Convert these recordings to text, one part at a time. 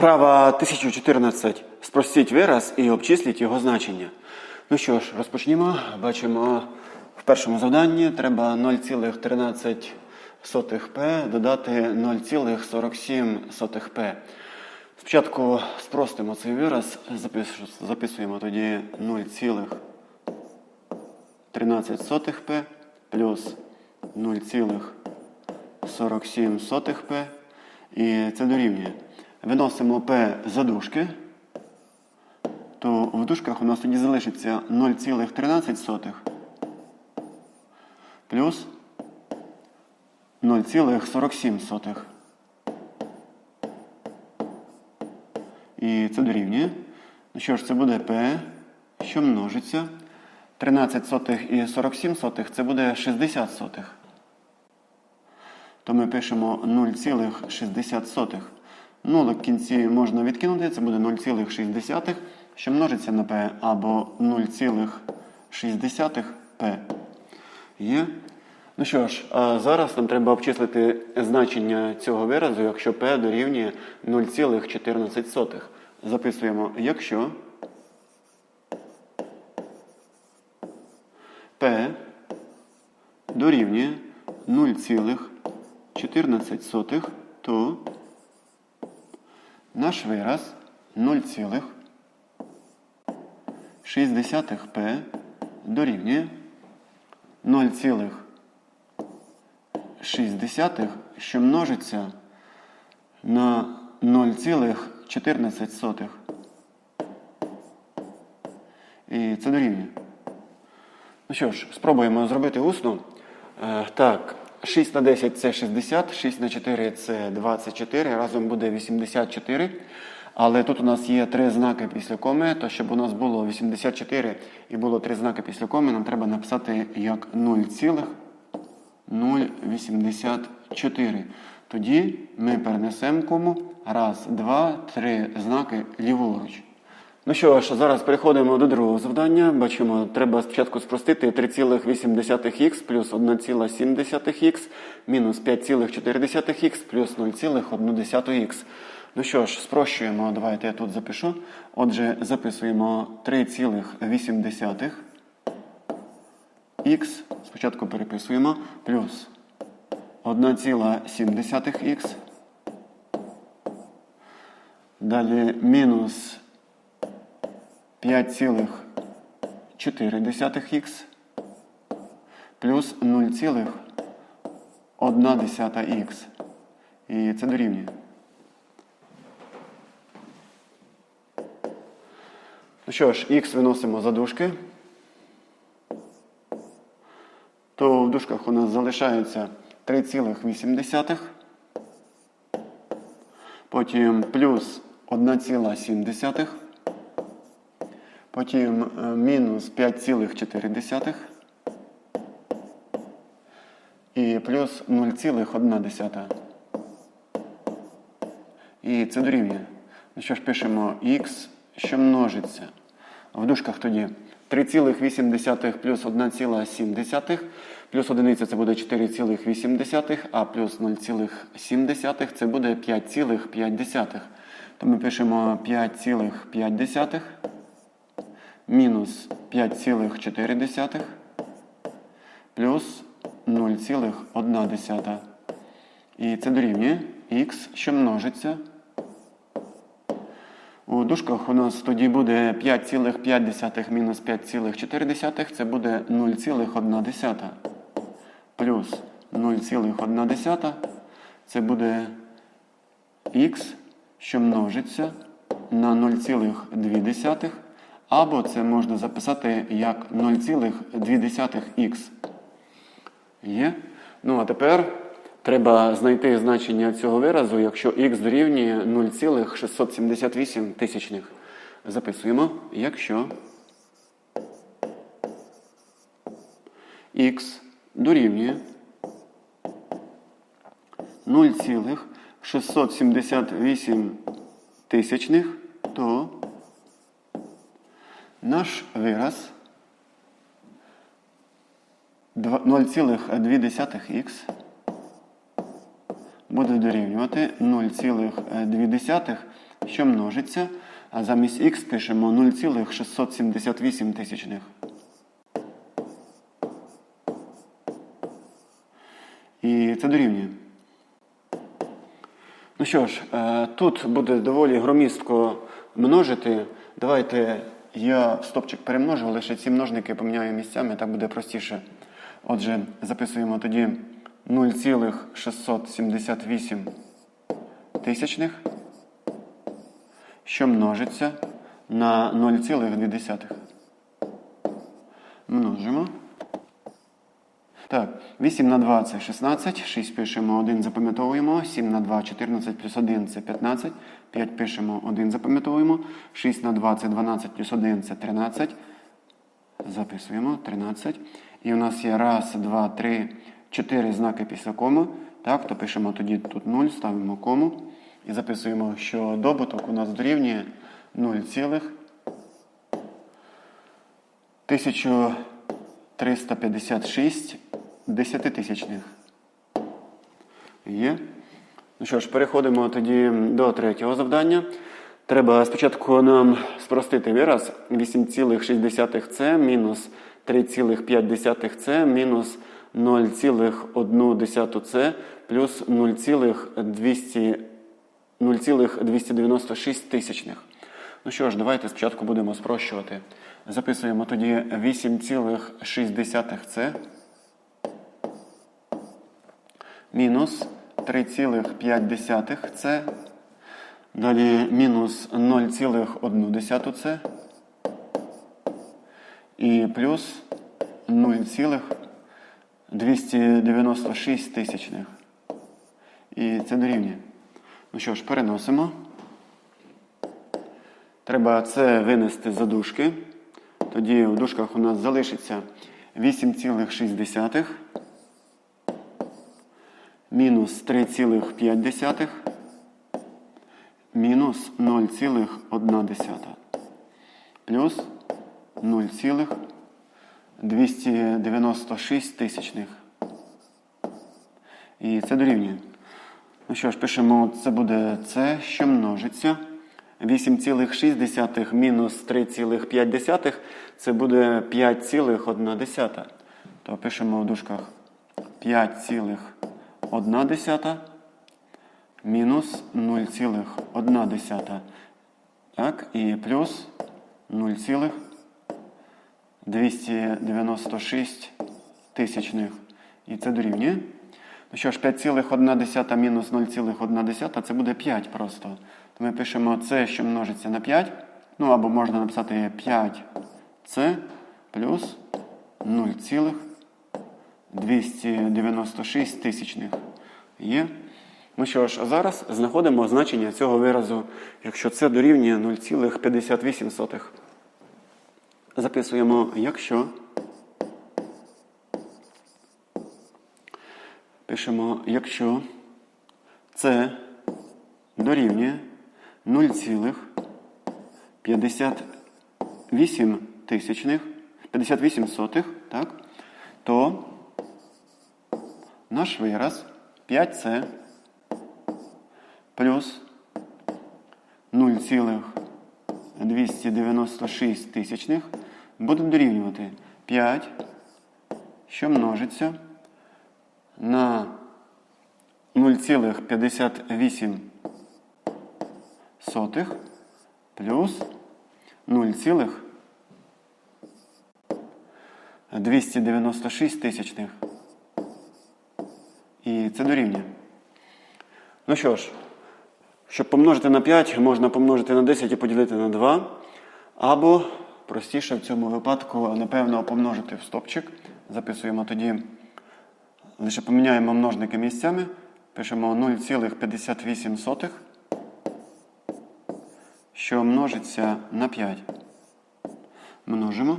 Вправа 1014. Спростіть вираз і обчисліть його значення. Ну що ж, розпочнімо. Бачимо, в першому завданні треба 0,13p додати 0,47p. Спочатку спростимо цей вираз, записуємо тоді 0,13p плюс 0,47p. І це дорівнює. Виносимо p за дужки, то в дужках у нас тоді залишиться 0,13 плюс 0,47. І це дорівнює. Ну що ж, це буде p, що множиться. 13 сотих і 47 сотих це буде 60 сотих. То ми пишемо 0,60. Нулик в кінці можна відкинути, це буде 0,6, що множиться на p, або 0,6p. Є. Ну що ж, а зараз нам треба обчислити значення цього виразу, якщо p дорівнює 0,14. Записуємо, якщо p дорівнює 0,14, то наш вираз 0,6p дорівнює 0,6, що множиться на 0,14. І це дорівнює. Ну що ж, спробуємо зробити усно. Е, так, 6 на 10 це 60, 6 на 4 це 24, разом буде 84. Але тут у нас є три знаки після коми, то щоб у нас було 84 і було три знаки після коми, нам треба написати як 0,084. Тоді ми перенесемо кому раз, два, три знаки ліворуч. Ну що ж, зараз переходимо до другого завдання. Бачимо, треба спочатку спростити 3,8х плюс 1,7х мінус 5,4х плюс 0,1х. Ну що ж, спрощуємо. Давайте я тут запишу. Отже, записуємо 3,8х. Спочатку переписуємо плюс 1,7х. Далі мінус 5,4х плюс 0,1х. І це дорівнює. Ну що ж, х виносимо за дужки. То в дужках у нас залишається 3,8. Потім плюс 1,7. Потім е, мінус 5,4 і плюс 0,1. І це дорівнює. Ну що ж, пишемо х, що множиться. В дужках тоді 3,8 плюс 1,7. Плюс одиниця це буде 4,8, а плюс 0,7 це буде 5,5. То ми пишемо 5,5 мінус 5,4 плюс 0,1. І це дорівнює х, що множиться. У дужках у нас тоді буде 5,5 мінус 5,4, це буде 0,1. Плюс 0,1 це буде х, що множиться на 0,2. Або це можна записати як 0,2х. Є? Ну, а тепер треба знайти значення цього виразу, якщо х дорівнює 0,678 тисячних. Записуємо, якщо х дорівнює 0,678 тисячних, то наш вираз 0,2х буде дорівнювати 0,2 що множиться, а замість х пишемо 0,678 тисячних. І це дорівнює. Ну що ж, е, тут буде доволі громістко множити. Давайте я стопчик перемножу, лише ці множники поміняю місцями, так буде простіше. Отже, записуємо тоді 0,678 тисячних, що множиться на 0,2. Множимо. Так, 8 на 2 це 16, 6 пишемо, 1 запам'ятовуємо, 7 на 2 14 плюс 1 це 15, 5 пишемо, 1 запам'ятовуємо, 6 на 2 це 12 плюс 1 це 13. Записуємо 13. І у нас є раз, два, три, чотири знаки після коми. Так, то пишемо тоді тут 0, ставимо кому і записуємо, що добуток у нас дорівнює 0,1356 десятитисячних. Є. Ну що ж, переходимо тоді до третього завдання. Треба спочатку нам спростити вираз 8,6 це мінус 3,5 це мінус 0,1 це плюс 0,296 тисячних. Ну що ж, давайте спочатку будемо спрощувати. Записуємо тоді 8,6 це мінус 3,5 це. Далі мінус 0,1 це. І плюс 0,296 тисячних. І це дорівнює. Ну що ж, переносимо. Треба це винести за дужки. Тоді в дужках у нас залишиться 8,6 мінус 3,5 мінус 0,1 плюс 0,296 тисячних. І це дорівнює. Ну що ж, пишемо, це буде це, що множиться. 8,6 мінус 3,5 це буде 5,1. То пишемо в дужках 5,1 мінус 0,1. Так, і плюс 0,296 тисячних. І це дорівнює. Ну що ж, 5,1 мінус 0,1 це буде 5 просто. То ми пишемо це, що множиться на 5. Ну або можна написати 5c плюс 0,296 тисячних. Є. Ну що ж, а зараз знаходимо значення цього виразу, якщо це дорівнює 0,58. Записуємо, якщо. Пишемо, якщо це дорівнює 0,58 тисячних, 58 сотих, так, то наш вираз 5С плюс 0,296 тисячних буде дорівнювати 5, що множиться на 0,58 сотих плюс 0,296 тисячних. Це дорівнює. Ну що ж, щоб помножити на 5, можна помножити на 10 і поділити на 2. Або простіше в цьому випадку, напевно, помножити в стопчик. Записуємо тоді, лише поміняємо множники місцями. Пишемо 0,58, що множиться на 5. Множимо.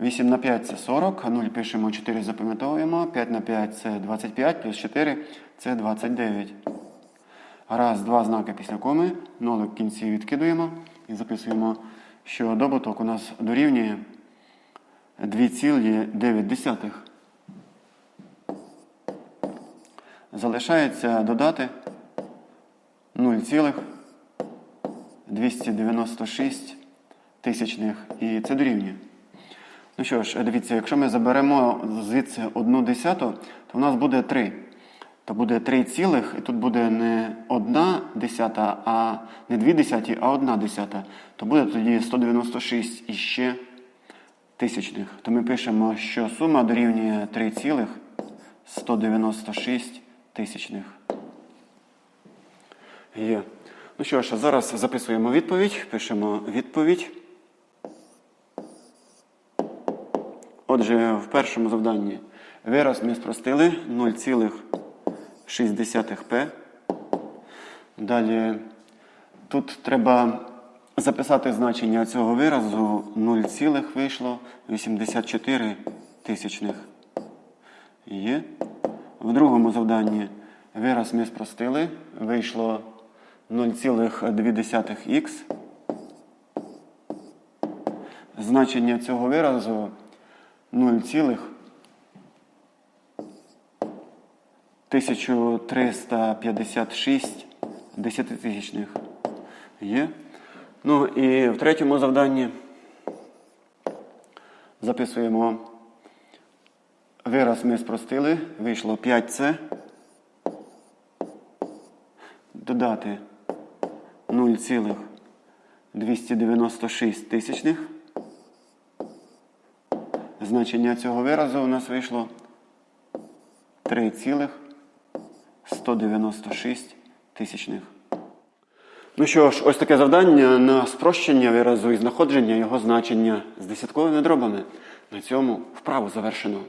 8 на 5 це 40, 0 пишемо 4 запам'ятовуємо, 5 на 5 це 25, плюс 4 це 29. Раз, два знаки після коми, нолик в кінці відкидуємо і записуємо, що добуток у нас дорівнює 2,9. Залишається додати 0,9. 296 тисячних, і це дорівнює. Ну що ж, дивіться, якщо ми заберемо звідси одну десяту, то в нас буде 3. То буде 3 цілих, і тут буде не одна десята, а не дві десяті, а одна десята. То буде тоді 196 і ще тисячних. То ми пишемо, що сума дорівнює 3 цілих 196 тисячних. Є. Ну що ж, зараз записуємо відповідь, пишемо відповідь. Отже, в першому завданні вираз ми спростили 0,6p. Далі тут треба записати значення цього виразу 0, вийшло 84 тисячних. Є. В другому завданні вираз ми спростили, вийшло 0,2х. Значення цього виразу 0,1356 десятитисячних. Є. Ну і в третьому завданні записуємо вираз ми спростили, вийшло 5c. Додати 0,296 тисячних. Значення цього виразу у нас вийшло 3,196 тисячних. Ну що ж, ось таке завдання на спрощення виразу і знаходження його значення з десятковими дробами. На цьому вправу завершено.